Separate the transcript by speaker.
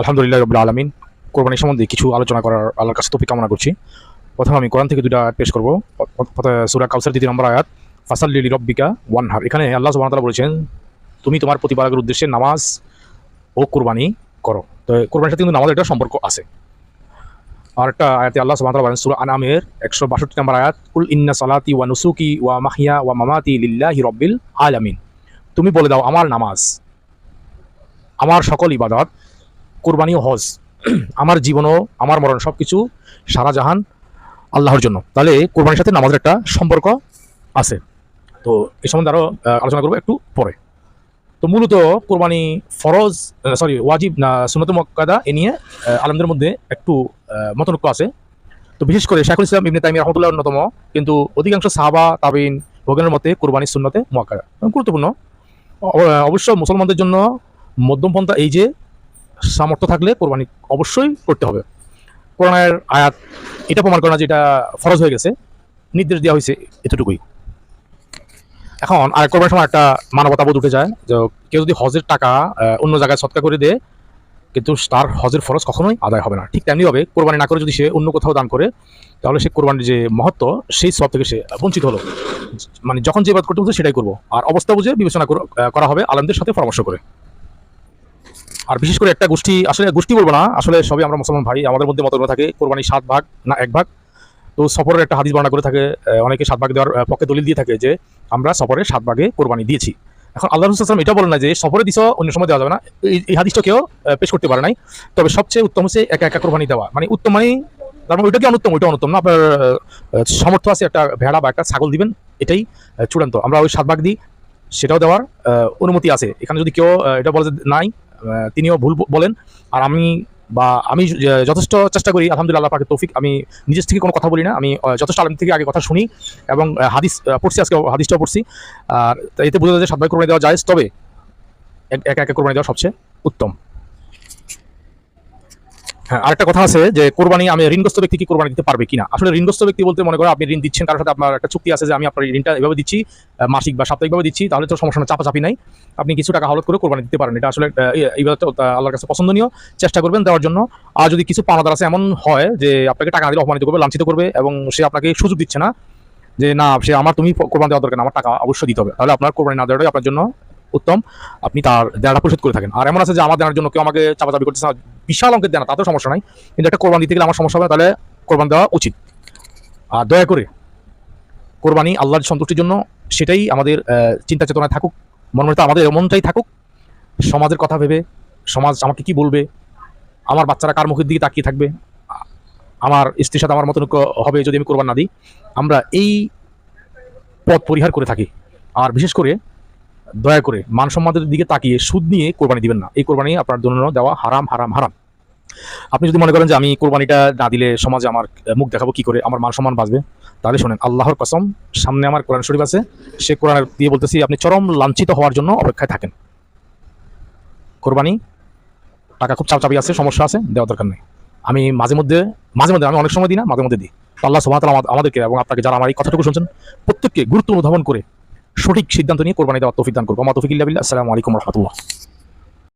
Speaker 1: আলহামদুলিল্লাহ রবিল আলমিন। কোরবানি সম্বন্ধে কিছু আলোচনা করার আল্লাহর কাছে তফিক কামনা করছি। প্রথমে আমি কোরআন থেকে দুটা পেশ করব। সুরা কাউসার দ্বিতীয় নম্বর আয়াত, ফাসাল্লি রব্বিকা ওয়ান হার এখানে আল্লাহ সুবাহ তাআলা বলেছেন, তুমি তোমার প্রতিপালকের উদ্দেশ্যে নামাজ ও কোরবানি করো। তো কোরবানির সাথে কিন্তু নামাজের একটা সম্পর্ক আছে। আর একটা আয়াতে আল্লাহ সুবাহ তাআলা বলেন, সুরা আনামের একশো বাষট্টি নম্বর আয়াত, কুল ইন্না সালাতি ওয়া নুসুকি ওয়া মাহিয়া ওয়া মামাতি লিল্লাহি রব্বিল আলামিন। তুমি বলে দাও, আমার নামাজ, আমার সকল ইবাদত কোরবানি ও হজ। আমার জীবনও, আমার মরণ সব কিছু সারা জাহান আল্লাহর জন্য। তাহলে কোরবানির সাথে নামাজের একটা সম্পর্ক আছে। তো এই সম্বন্ধে আরও আলোচনা করব একটু পরে। তো মূলত কোরবানি ফরজ সরি ওয়াজিব না সুনত মক্কাদা এ নিয়ে আলমদের মধ্যে একটু মতনৈক্য আছে। তো বিশেষ করে শাহুল ইসলাম ইবনে তাইমি রহমতুল্লাহ অন্যতম, কিন্তু অধিকাংশ সাহাবা, তাবিন, ভোগেনের মতে কোরবানি সুন্নতে মোয়াক্কাদা গুরুত্বপূর্ণ। অবশ্য মুসলমানদের জন্য মধ্যমপন্থা এই যে সামর্থ্য থাকলে কোরবানি অবশ্যই করতে হবে। কোরআনের আয়াত এটা প্রমাণ করে না যে এটা ফরজ হয়ে গেছে। নির্দেশ দেওয়া হয়েছে এতটুকুই। এখন আর কোরবানির সময় একটা মানবতাবোধ উঠে যায় যে কেউ যদি হজের টাকা অন্য জায়গায় সৎকার করে দেয়, কিন্তু তার হজের ফরজ কখনোই আদায় হবে না। ঠিক তেমনি হবে কোরবানি না করে যদি সে অন্য কোথাও দান করে, তাহলে সে কোরবানির যে মহত্ব, সেই সব থেকে সে বঞ্চিত হলো। মানে যখন যে বাদ করতে বলছে সেটাই করব। আর অবস্থা বুঝে বিবেচনা করা হবে আলমদের সাথে পরামর্শ করে। আর বিশেষ করে একটা গোষ্ঠী, আসলে গোষ্ঠী বলব না, আসলে সবই আমরা মুসলমান ভাই, আমাদের মধ্যে মতভেদ থাকে কোরবানি সাত ভাগ, না, এক ভাগ। তো সফরের একটা হাদিস বর্ণনা করে থাকে অনেকে সাত ভাগ দেওয়ার পক্ষে দলিল দিয়ে থাকে যে আমরা সফরে সাত ভাগে কোরবানি দিয়েছি। এখন আল্লাহ রসুলাম এটা বলেন না যে সফরে দিছ, অন্য সময় দেওয়া যাবে না। এই হাদিসটা কেউ পেশ করতে পারে নাই। তবে সবচেয়ে উত্তম হচ্ছে একা একা কোরবানি দেওয়া। মানে উত্তম মানে তার মানে ওইটা কি অনুত্তম? ওইটা অনুত্তম না? আপনার সামর্থ্য আছে একটা ভেড়া বা একটা ছাগল দিবেন, এটাই চূড়ান্ত। আমরা ওই সাত ভাগ দিই, সেটাও দেওয়ার অনুমতি আছে। এখানে যদি কেউ এটা বলে যে নাই তিনিও ভুল বলেন। আর আমি বা আমি যথেষ্ট চেষ্টা করি, আলহামদুলিল্লাহ পাকে তৌফিক। আমি নিজের থেকে কোনো কথা বলি না, আমি যথেষ্ট আলম থেকে আগে কথা শুনি এবং হাদিস পড়ছি আজকে হাদিসটাও পড়ছি। আর এতে বোঝা যায় সাত ভাই কোরবানি দেওয়া যায় তবে এক একা কোরবানি দেওয়া সবচেয়ে উত্তম। হ্যাঁ আরেকটা কথা আছে যে কোরবানি আমি ঋণগ্রস্ত ব্যক্তি কি কোরবানি দিতে পারবে কিনা? আসলে ঋণগ্রস্ত ব্যক্তি বলতে মনে করো আপনি ঋণ দিচ্ছেন কারোর সাথে আপনার একটা চুক্তি আছে যে আমি আপনার ঋণটা এভাবে দিচ্ছি মাসিক বা সাপ্তাহিকভাবে দিচ্ছি তাহলে তো সমস্যা চাপাচাপি নাই। আপনি কিছু টাকা হলত করে কোরবানি দিতে পারেন। এটা আসলে আহ, এই- এই ব্যাপারটা, আহ, আল্লাহর কাছে পছন্দনীয়। চেষ্টা করবেন দেওয়ার জন্য। আর যদি কিছু পাওনাদার আছে এমন হয় যে আপনাকে টাকা দিলে অপমানিত করবে লাঞ্ছিত করবে এবং সে আপনাকে সুযোগ দিচ্ছে না যে না সে আমার তুমি কোরবানি দেওয়া দরকার আমার টাকা অবশ্যই দিতে হবে। তাহলে আপনার কোরবানি না দেওয়াটাই আপনার জন্য উত্তম, আপনি তার দেয়াটা পরিশোধ করে থাকেন। আর এমন আছে যে আমার দেওয়ার জন্য কেউ আমাকে চাপাচাপি করতেছে বিশাল অঙ্কের দেয় না তাতেও সমস্যা নাই। কিন্তু একটা কোরবানি দিতে গেলে আমার সমস্যা হবে তাহলে কোরবান দেওয়া উচিত। আর দয়া করে কোরবানি আল্লাহর সন্তুষ্টির জন্য সেটাই আমাদের চিন্তা চেতনায় থাকুক, মনে আমাদের এমনটাই থাকুক। সমাজের কথা ভেবে, সমাজ আমাকে কি বলবে, আমার বাচ্চারা কার মুখের দিকে তাকিয়ে থাকবে, আমার স্ত্রীর সাথে আমার মতন হবে যদি আমি কোরবান না দিই, আমরা এই পথ পরিহার করে থাকি। আর বিশেষ করে দয়া করে মান সম্মানের দিকে তাকিয়ে সুদ নিয়ে কোরবানি দিবেন না। এই কোরবানি আপনার জন্য দেওয়া হারাম হারাম হারাম। আপনি যদি মনে করেন যে আমি কোরবানিটা না দিলে সমাজে আমার মুখ দেখাবো কি করে, আমার মান সম্মান বাঁচবে, তাহলে শোনেন, আল্লাহর কসম, সামনে আমার কোরআন শরীফ আছে, সে কোরআন দিয়ে বলতেছি, আপনি চরম লাঞ্ছিত হওয়ার জন্য অপেক্ষায় থাকেন। কোরবানি, টাকা খুব চাপচাপি আছে, সমস্যা আছে দেওয়া দরকার নেই। আমি মাঝে মধ্যে মাঝে মধ্যে আমি অনেক সময় দিই না, মাঝে মধ্যে দিই। আল্লাহ সুবহানাহু আমাদেরকে এবং আপনাকে যারা আমার এই কথাটুকু শুনছেন, প্রত্যেককে গুরুত্ব অনুধাবন করে সঠিক সিদ্ধান্ত নিয়ে কোরবানি দেওয়ার তৌফিক দান করব আমার তৌফিক ইল্লা আসসালামু আলাইকুম রহমতুল্লাহ।